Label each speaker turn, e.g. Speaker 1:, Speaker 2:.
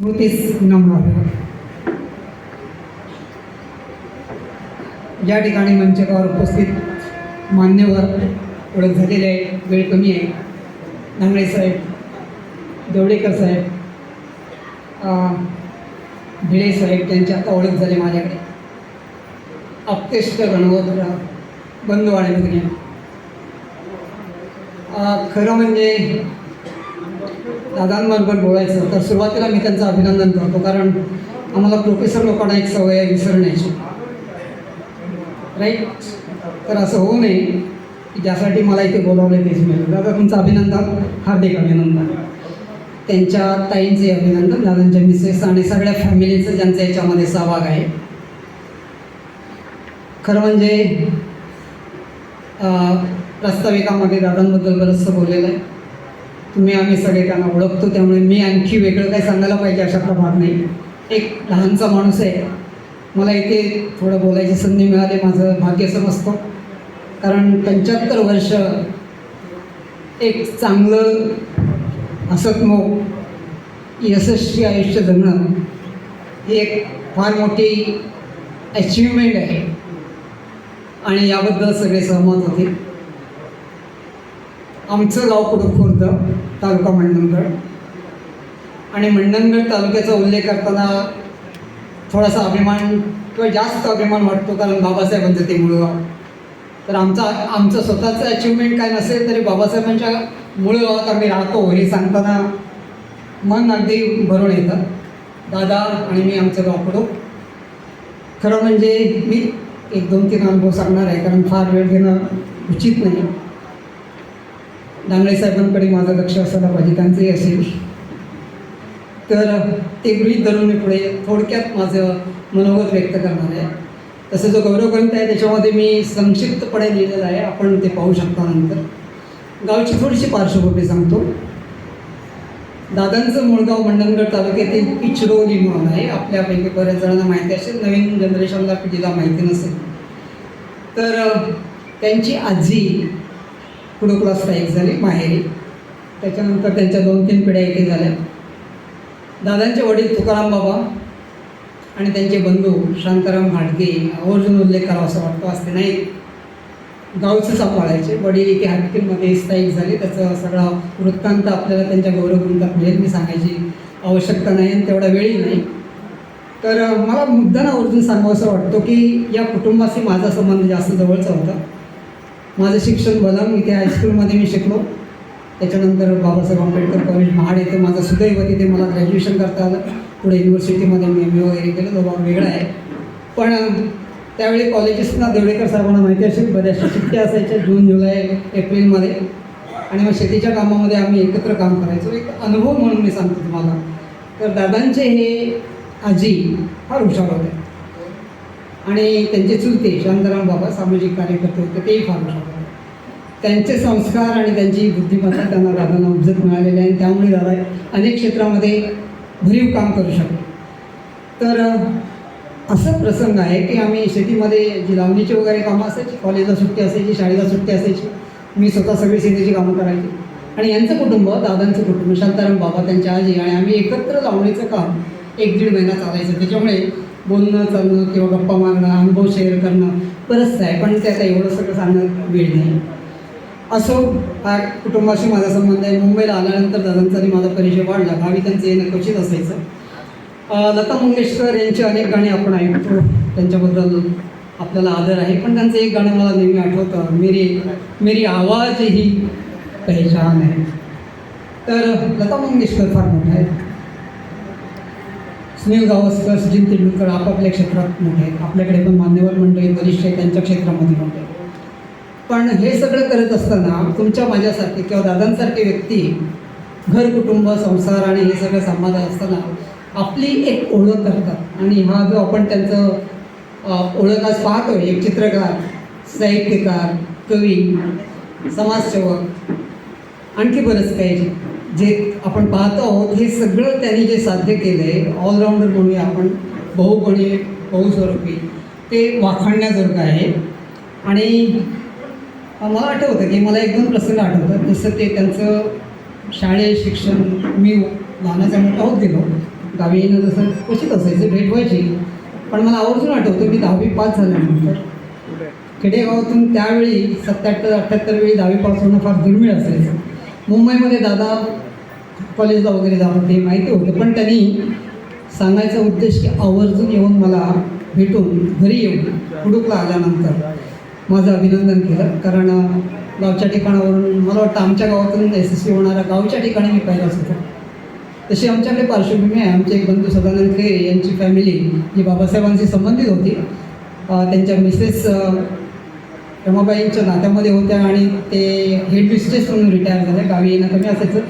Speaker 1: स्मृतीस नम्र या ठिकाणी मंचकावर उपस्थित मान्यवर ओळख झालेले आहे वेळ कमी आहे. नांगडे साहेब देवडेकर साहेब भिडे साहेब त्यांची आता ओळख झाली माझ्याकडे. अप्तेष्ट गणवतराव बंधू आणि खरं म्हणजे दादांबरोबर बोलायचं. तर सुरुवातीला मी त्यांचं अभिनंदन करतो कारण आम्हाला प्रोफेसर लोकांना एक सवय आहे विसरण्याची. राईट तर असं होऊ नये की ज्यासाठी मला इथे बोलावलं तेच मिळेल. दादा तुमचं अभिनंदन हार्दिक अभिनंदन. त्यांच्या ताईंचे अभिनंदन दादांच्या मिसेस आणि सगळ्या फॅमिलीचं ज्यांचा याच्यामध्ये सहभाग आहे. खरं म्हणजे प्रस्ताविकामध्ये दादांबद्दल बरंचसं बोललेलं आहे. तुम्ही आम्ही सगळे त्यांना ओळखतो त्यामुळे मी आणखी वेगळं काही सांगायला पाहिजे अशातला भाग नाही एक लहानसा माणूस आहे. मला इथे थोडं बोलायची संधी मिळाली माझं भाग्य समजतो. कारण पंच्याहत्तर वर्ष एक चांगलं हसतमुख यशस्वी आयुष्य जगणं ही एक फार मोठी अचिव्हमेंट आहे. आणि याबद्दल सगळे सहमत होते आमचं गाव कुठं खुर्द तालुका मंडणगड. आणि मंडणगड तालुक्याचा उल्लेख करताना थोडासा अभिमान किंवा जास्त अभिमान वाटतो कारण बाबासाहेबांचं ते मूळ गाव. तर आमचा आमचं स्वतःचं अचिव्हमेंट काय नसेल तरी बाबासाहेबांच्या मूळ गावात आम्ही राहतो हे सांगताना मन अगदी भरून येतं. दादा आणि मी आमचं गाव खरं म्हणजे मी एक दोन तीन अनुभव सांगणार आहे कारण फार वेळ घेणं उचित नाही. दांगडे साहेबांकडे माझं लक्ष असायला पाहिजे त्यांचंही असेल. तर ते गृहीत धरून मी पुढे थोडक्यात माझं मनोगत व्यक्त करणार आहे. तसं जो गौरव ग्रंथ आहे त्याच्यामध्ये मी संक्षिप्तपणे लिहिलेलं आहे आपण ते पाहू शकता नंतर. गावची थोडीशी पार्श्वभूमी सांगतो. दादांचं मूळगाव मंडणगड तालुक्यातील इचरोली म्हणून आहे. आपल्यापैकी बऱ्याच जणांना माहिती असेल नवीन जनरेशनला पिढीला माहिती नसेल. तर त्यांची आजी पुढं क्लास एक झाली माहेरी. त्याच्यानंतर त्यांच्या दोन तीन पिढ्या इथे झाल्या. दादांचे वडील तुकाराम बाबा आणि त्यांचे बंधू शांताराम घाटगे आवर्जून उल्लेख करावा असं वाटतो असते नाही. गावचं सांभाळायचे. वडील इथे हाटकीमध्ये स्थायिक झाले. त्याचा सगळा वृत्तांत आपल्याला त्यांच्या गौरवग्रंथात मिळेल मी सांगायची आवश्यकता नाही आणि तेवढा वेळही नाही. तर मला मुद्दाना आवर्जून सांगावं असं वाटतो की या कुटुंबाशी माझा संबंध जास्त जवळचा होता. माझं शिक्षण बदाम इथे हायस्कूलमध्ये मी शिकलो. त्याच्यानंतर बाबासाहेब आंबेडकर कॉलेज महाड येथे माझं सुदैव तिथे मला ग्रॅज्युएशन करता आलं. पुढे युनिव्हर्सिटीमध्ये मी एम ए वगैरे केलं. तो भाग वेगळा आहे. पण त्यावेळी कॉलेजेसना देवळेकर साहेबांना माहिती असेल बऱ्याचशा सुट्ट्या असायच्या जून जुलै एप्रिलमध्ये आणि मग शेतीच्या कामामध्ये आम्ही एकत्र काम करायचो. एक अनुभव म्हणून मी सांगतो तुम्हाला. तर दादांचे हे आजी फार हुशार होते. आणि त्यांचे चुलते शांताराम बाबा सामाजिक कार्यकर्ते होते तेही फार होते त्यांचे संस्कार आणि त्यांची बुद्धिमत्ता त्यांना दादांना उपजत मिळालेली आहे आणि त्यामुळे दादा अनेक क्षेत्रामध्ये भरीव काम करू शकतो तर असं प्रसंग आहे की आम्ही शेतीमध्ये जी लावणीची वगैरे कामं असायची कॉलेजला सुट्टी असायची शाळेला सुट्टी असायची मी स्वतः सगळी शेतीची कामं करायची. आणि यांचं कुटुंब दादांचं कुटुंब शांताराम बाबा त्यांच्या आजी आणि आम्ही एकत्र लावणीचं काम एक दीड महिना चालायचं. त्याच्यामुळे बोलणं चालणं किंवा गप्पा मारणं अनुभव शेअर करणं बरंचसं आहे. पण ते आता एवढं सगळं सांगणं वेळ नाही. असो हा कुटुंबाशी माझा संबंध आहे. मुंबईला आल्यानंतर दादांचा आणि माझा परिचय वाढला. गावी त्यांचं येणं क्वचित असायचं. लता मंगेशकर यांची अनेक गाणी आपण ऐकतो. त्यांच्याबद्दल आपल्याला आदर आहे. पण त्यांचं एक गाणं मला नेहमी आठवतं. मेरी मेरी आवाज ही पहिचान आहे. तर लता मंगेशकर फार मोठा आहेत सुनील गावस्कर सचिन तेंडुलकर आपापल्या क्षेत्रात मोठे आहेत. आपल्याकडे पण मान्यवर मंडळी वरिष्ठ आहे त्यांच्या क्षेत्रामध्ये मोठे पण हे सगळं करत असताना तुमच्या माझ्यासारखे किंवा दादांसारखे व्यक्ती घर कुटुंब संसार आणि हे सगळं सांभाळत असताना आपली एक ओळख करतात. आणि हा जो आपण त्यांचं ओळख आज पाहतोय एक चित्रकार साहित्यकार कवी समाजसेवक आणखी बरंच काही. जे- आपण पाहतो आहोत हे सगळं त्यांनी जे साध्य केलं आहे ऑलराऊंडर म्हणूया आपण बहुपणी बहुस्वरूपी ते वाखाणण्याजोगं आहे. आणि मला आठवतं की मला एक दोन प्रसंग आठवतात. जसं ते त्यांचं शाळेत शिक्षण मी लहानाचा मोठा होत गेलो. गावी येणं जसं क्वचित असायचं भेट व्हायची. पण मला आवर्जून आठवतं मी दहावी पास झाल्यानंतर. खेडेगावातून त्यावेळी सत्याहत्तर अठ्ठ्याहत्तर वेळी दहावी पास होणं फार दुर्मिळ असायचं. मुंबईमध्ये दादा कॉलेजला वगैरे जात होते माहिती होतं. पण त्यांनी सांगायचा उद्देश की आवर्जून येऊन मला भेटून घरी येऊन कुडूकला आल्यानंतर माझं अभिनंदन केलं. कारण गावच्या ठिकाणावरून मला वाटतं आमच्या गावातून यशस्वी होणारा गावच्या ठिकाणी मी पाहिलाच होतो. तशी आमच्याकडे पार्श्वभूमी आहे. आमचे एक बंधू सदानंद खेरे यांची फॅमिली जी बाबासाहेबांशी संबंधित होती. त्यांच्या मिसेस रमाबाईंच्या नात्यामध्ये होत्या आणि ते हेड मिस्ट्रेस म्हणून रिटायर झाल्या गावी येणं कमी असायचं.